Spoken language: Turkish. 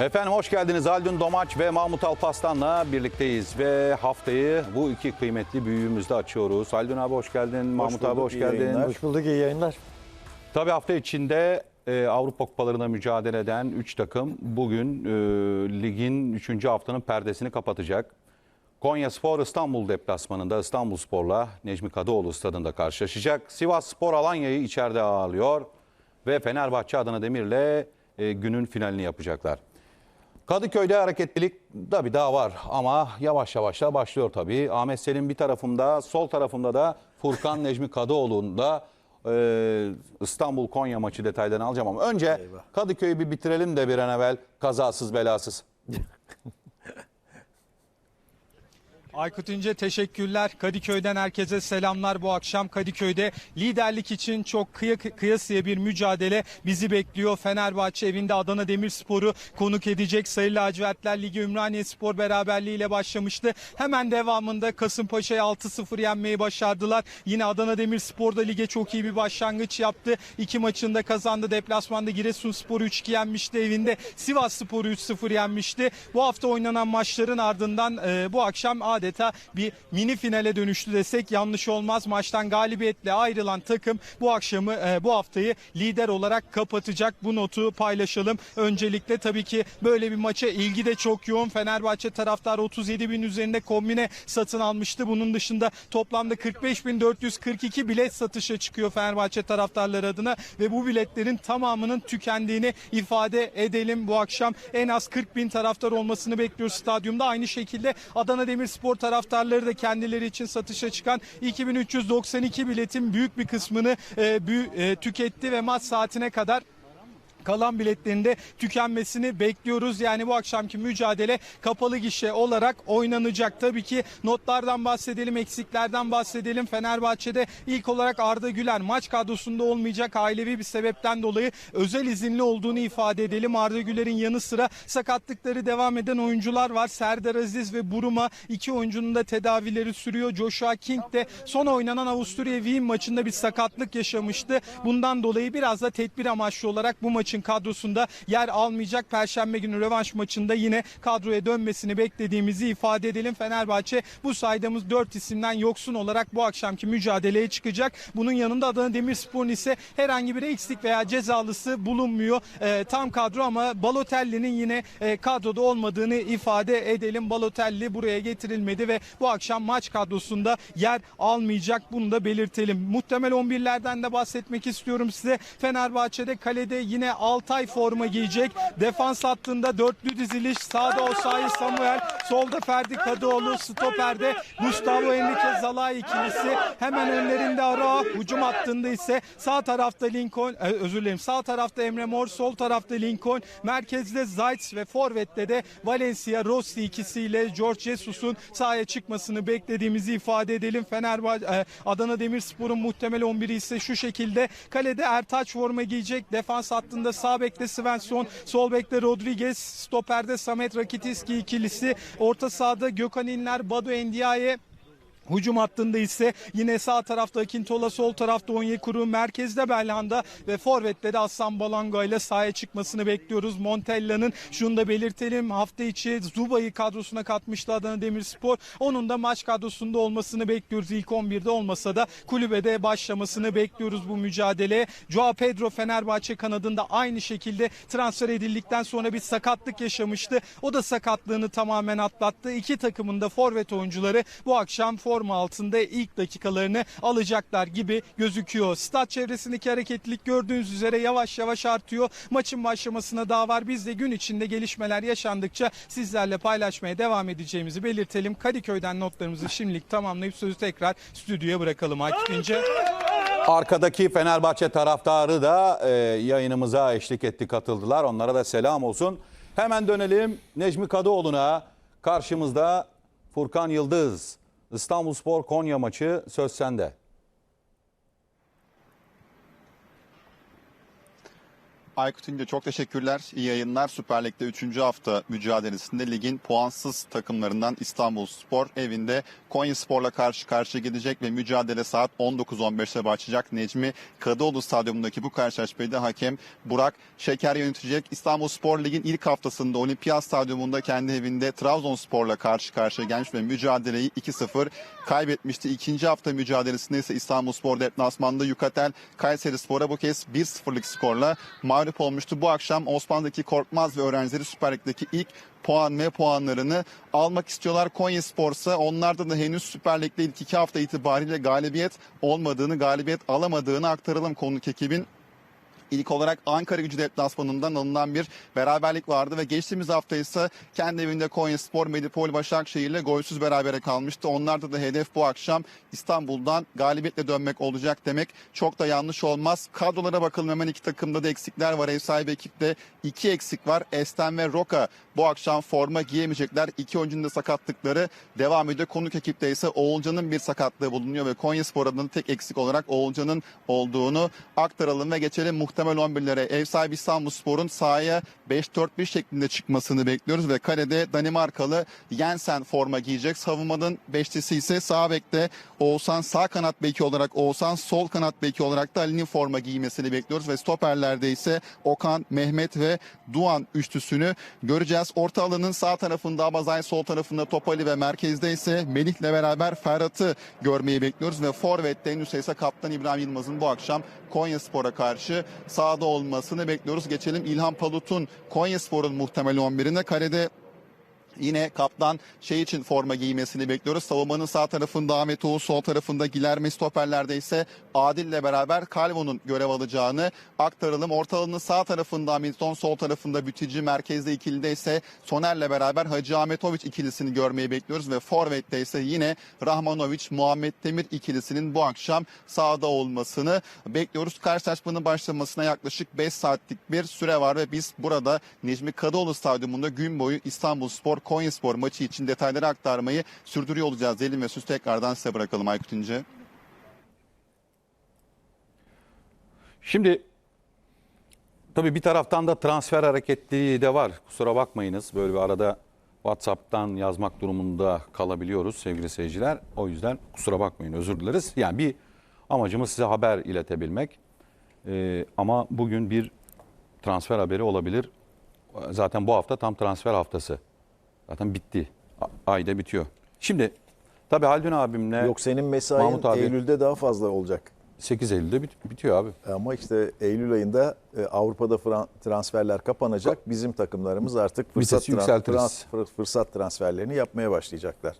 Efendim hoş geldiniz. Haldun Domaç ve Mahmut Alpaslan'la birlikteyiz ve haftayı bu iki kıymetli büyüğümüzle açıyoruz. Haldun abi hoş geldin, Mahmut abi bulduk, hoş iyi geldin. yayınlar. Hoş bulduk, iyi yayınlar. Tabii hafta içinde e, Avrupa Kupalarına mücadele eden 3 takım bugün e, ligin 3. haftanın perdesini kapatacak. Konya Spor İstanbul deplasmanında İstanbul Spor'la Necmi Kadıoğlu stadında karşılaşacak. Sivas Spor Alanya'yı içeride ağırlıyor ve Fenerbahçe Adana Demir'le e, günün finalini yapacaklar. Kadıköy'de hareketlilik tabii daha var ama yavaş yavaş da başlıyor tabii. Ahmet Selim bir tarafımda, sol tarafımda da Furkan Necmi Kadıoğlu'nda e, İstanbul Konya maçı detaylarını alacağım ama önce Kadıköy'ü bir bitirelim de bir an evvel kazasız belasız. Aykut İnce teşekkürler. Kadıköy'den herkese selamlar. Bu akşam Kadıköy'de liderlik için çok kıya, kıyasıya bir mücadele bizi bekliyor. Fenerbahçe evinde Adana Demirspor'u konuk edecek. Sayı Lacivertler Ligi Ümraniye Spor beraberliğiyle başlamıştı. Hemen devamında Kasımpaşa'yı 6-0 yenmeyi başardılar. Yine Adana Demirspor da lige çok iyi bir başlangıç yaptı. İki maçında kazandı. Deplasmanda Giresunspor'u 3-2 yenmişti evinde. Sivas Spor'u 3-0 yenmişti. Bu hafta oynanan maçların ardından e, bu akşam bir mini finale dönüştü desek yanlış olmaz. Maçtan galibiyetle ayrılan takım bu akşamı e, bu haftayı lider olarak kapatacak. Bu notu paylaşalım. Öncelikle tabii ki böyle bir maça ilgi de çok yoğun. Fenerbahçe taraftarı 37 bin üzerinde kombine satın almıştı. Bunun dışında toplamda 45.442 bilet satışa çıkıyor Fenerbahçe taraftarları adına ve bu biletlerin tamamının tükendiğini ifade edelim. Bu akşam en az 40 bin taraftar olmasını bekliyoruz stadyumda. Aynı şekilde Adana Demirspor taraftarları da kendileri için satışa çıkan 2392 biletin büyük bir kısmını e, bü- e, tüketti ve maç saatine kadar kalan biletlerin de tükenmesini bekliyoruz. Yani bu akşamki mücadele kapalı gişe olarak oynanacak. Tabii ki notlardan bahsedelim, eksiklerden bahsedelim. Fenerbahçe'de ilk olarak Arda Güler maç kadrosunda olmayacak ailevi bir sebepten dolayı özel izinli olduğunu ifade edelim. Arda Güler'in yanı sıra sakatlıkları devam eden oyuncular var. Serdar Aziz ve Buruma iki oyuncunun da tedavileri sürüyor. Joshua King de son oynanan Avusturya Wien maçında bir sakatlık yaşamıştı. Bundan dolayı biraz da tedbir amaçlı olarak bu maçın kadrosunda yer almayacak. Perşembe günü rövanş maçında yine kadroya dönmesini beklediğimizi ifade edelim. Fenerbahçe bu saydığımız 4 isimden yoksun olarak bu akşamki mücadeleye çıkacak. Bunun yanında Adana Demirspor'un ise herhangi bir eksik veya cezalısı bulunmuyor. Ee, tam kadro ama Balotelli'nin yine e, kadroda olmadığını ifade edelim. Balotelli buraya getirilmedi ve bu akşam maç kadrosunda yer almayacak. Bunu da belirtelim. Muhtemel 11'lerden de bahsetmek istiyorum size. Fenerbahçe'de kalede yine Altay forma giyecek. Defans hattında dörtlü diziliş. Sağda Osayi Samuel, solda Ferdi Kadıoğlu, stoperde Gustavo Henrique Zalai ikilisi. Hemen önlerinde Ara, hücum hattında ise sağ tarafta Lincoln, e, özür dilerim sağ tarafta Emre Mor, sol tarafta Lincoln, merkezde Zayt ve forvette de Valencia Rossi ikisiyle George Jesus'un sahaya çıkmasını beklediğimizi ifade edelim. Fenerbahçe e, Adana Demirspor'un muhtemel 11'i ise şu şekilde. Kalede Ertaç forma giyecek. Defans hattında sağ bekte Svensson, sol bekte Rodriguez, stoperde Samet Rakitiski ikilisi, orta sahada Gökhan İnler, Badu Endiaye Hücum hattında ise yine sağ tarafta Akintola, sol tarafta Onyekuru, merkezde Belhanda ve forvette de Aslan Balanga ile sahaya çıkmasını bekliyoruz. Montella'nın şunu da belirtelim hafta içi Zuba'yı kadrosuna katmıştı Adana Demirspor. Onun da maç kadrosunda olmasını bekliyoruz. İlk 11'de olmasa da kulübede başlamasını bekliyoruz bu mücadeleye. Joao Pedro Fenerbahçe kanadında aynı şekilde transfer edildikten sonra bir sakatlık yaşamıştı. O da sakatlığını tamamen atlattı. İki takımın da forvet oyuncuları bu akşam forma altında ilk dakikalarını alacaklar gibi gözüküyor. Stat çevresindeki hareketlilik gördüğünüz üzere yavaş yavaş artıyor. Maçın başlamasına daha var. Biz de gün içinde gelişmeler yaşandıkça sizlerle paylaşmaya devam edeceğimizi belirtelim. Kadıköy'den notlarımızı şimdilik tamamlayıp sözü tekrar stüdyoya bırakalım. Akif İnce. Arkadaki Fenerbahçe taraftarı da e, yayınımıza eşlik etti, katıldılar. Onlara da selam olsun. Hemen dönelim Necmi Kadıoğlu'na. Karşımızda Furkan Yıldız. İstanbulspor Konya maçı söz sende. Aykut İnce çok teşekkürler. İyi yayınlar. Süper Lig'de 3. hafta mücadelesinde ligin puansız takımlarından İstanbul Spor evinde Konya Spor'la karşı karşıya gidecek ve mücadele saat 19.15'te başlayacak. Necmi Kadıoğlu Stadyumundaki bu karşılaşmayı da hakem Burak Şeker yönetecek. İstanbul Spor Lig'in ilk haftasında Olimpiyat Stadyumunda kendi evinde Trabzonspor'la karşı karşıya gelmiş ve mücadeleyi 2-0 kaybetmişti. İkinci hafta mücadelesinde ise İstanbul Spor deplasmanda Yukatel Kayseri Spor'a bu kez 1-0'lık skorla mağlup olmuştu. Bu akşam Osman'daki Korkmaz ve öğrencileri Süper Lig'deki ilk puan ve puanlarını almak istiyorlar. Konya Spor'sa onlarda da henüz Süper Lig'de ilk iki hafta itibariyle galibiyet olmadığını, galibiyet alamadığını aktaralım konuk ekibin. İlk olarak Ankara gücü deplasmanından alınan bir beraberlik vardı ve geçtiğimiz hafta ise kendi evinde Konya Spor, Medipol, Başakşehir ile golsüz berabere kalmıştı. Onlarda da hedef bu akşam İstanbul'dan galibiyetle dönmek olacak demek çok da yanlış olmaz. Kadrolara bakalım hemen iki takımda da eksikler var. Ev sahibi ekipte iki eksik var. Esten ve Roka bu akşam forma giyemeyecekler. İki oyuncunun da sakatlıkları devam ediyor. Konuk ekipte ise Oğulcan'ın bir sakatlığı bulunuyor ve Konya Spor adına tek eksik olarak Oğulcan'ın olduğunu aktaralım ve geçelim muhtemel 11'lere. Ev sahibi İstanbul Spor'un sahaya 5-4-1 şeklinde çıkmasını bekliyoruz ve kalede Danimarkalı Jensen forma giyecek. Savunmanın beşlisi ise sağ bekte Oğuzhan sağ kanat beki olarak Oğuzhan sol kanat beki olarak da Ali'nin forma giymesini bekliyoruz ve stoperlerde ise Okan, Mehmet ve Duan üçlüsünü göreceğiz. Orta alanın sağ tarafında Abazay, sol tarafında Topali ve merkezde ise Melih'le beraber Ferhat'ı görmeyi bekliyoruz ve Forvet'te ise Kaptan İbrahim Yılmaz'ın bu akşam Konya Spor'a karşı sahada olmasını bekliyoruz. Geçelim İlhan Palut'un Konya Spor'un muhtemel 11'ine. Karede Yine kaptan şey için forma giymesini bekliyoruz. Savunmanın sağ tarafında Ahmet Oğuz, sol tarafında Gilerme stoperlerde ise Adil'le beraber Calvo'nun görev alacağını aktaralım. Ortalığının sağ tarafında Hamilton, sol tarafında Bütücü, merkezde ikilide ise Soner'le beraber Hacı Ahmetoviç ikilisini görmeyi bekliyoruz ve Forvet'te ise yine Rahmanoviç, Muhammed Demir ikilisinin bu akşam sahada olmasını bekliyoruz. Karşılaşmanın başlamasına yaklaşık 5 saatlik bir süre var ve biz burada Necmi Kadıoğlu Stadyumunda gün boyu İstanbul Spor Konya Spor maçı için detayları aktarmayı sürdürüyor olacağız. Zelim ve Süs tekrardan size bırakalım Aykut İnce. Şimdi tabii bir taraftan da transfer hareketliği de var. Kusura bakmayınız böyle bir arada WhatsApp'tan yazmak durumunda kalabiliyoruz sevgili seyirciler. O yüzden kusura bakmayın özür dileriz. Yani bir amacımız size haber iletebilmek. Ee, ama bugün bir transfer haberi olabilir. Zaten bu hafta tam transfer haftası. Zaten bitti. Ayda bitiyor. Şimdi tabii Haldun abimle Yok senin mesain Mahmut abi. Eylül'de daha fazla olacak. 8 Eylül'de bit- bitiyor abi. Ama işte Eylül ayında e, Avrupa'da fran- transferler kapanacak. Bizim takımlarımız artık fırsat, Vitesi yükseltiriz. fırsat transferlerini yapmaya başlayacaklar.